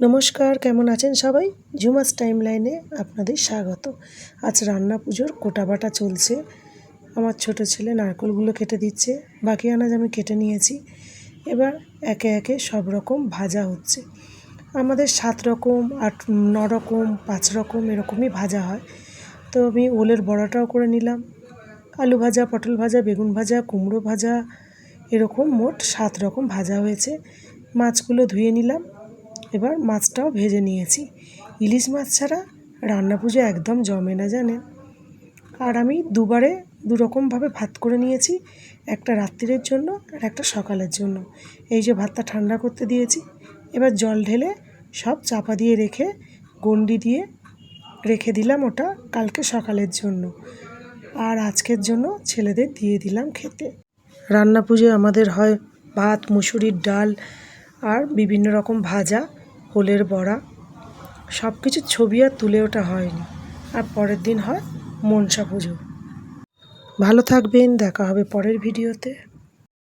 নমস্কার, কেমন আছেন সবাই? ঝুমাস টাইম লাইনে আপনাদের স্বাগত। আজ রান্না পুজোর কোটা বাটা চলছে। আমার ছোট ছেলে নারকেলগুলো কেটে দিচ্ছে, বাকি আনাজ আমি কেটে নিয়েছি। এবার একে একে সব রকম ভাজা হচ্ছে। আমাদের সাত রকম, আট, ন রকম, পাঁচ রকম এরকমই ভাজা হয়। তো আমি ওলের বড়াটাও করে নিলাম। আলু ভাজা, পটল ভাজা, বেগুন ভাজা, কুমড়ো ভাজা, এরকম মোট সাত রকম ভাজা হয়েছে। মাছগুলো ধুয়ে নিলাম। এবার মাছটাও ভেজে নিয়েছি। ইলিশ মাছ ছাড়া রান্না পুজো একদম জমে না, জানেন? আর আমি দুবারে দুরকমভাবে ভাত করে নিয়েছি, একটা রাত্রিরের জন্য আর একটা সকালের জন্য। এই যে ভাতটা ঠান্ডা করতে দিয়েছি, এবার জল ঢেলে সব চাপা দিয়ে রেখে গন্ডি দিয়ে রেখে দিলাম ওটা কালকে সকালের জন্য। আর আজকের জন্য ছেলেদের দিয়ে দিলাম খেতে। রান্না পুজোয় আমাদের হয় ভাত, মুসুরির ডাল আর বিভিন্ন রকম ভাজা। হোলের বড়া। সব কিছু ছবি আর তুলে ওঠা হয়নি। আর পরের দিন হয় মনসা পুজো। ভালো থাকবেন, দেখা হবে পরের ভিডিওতে।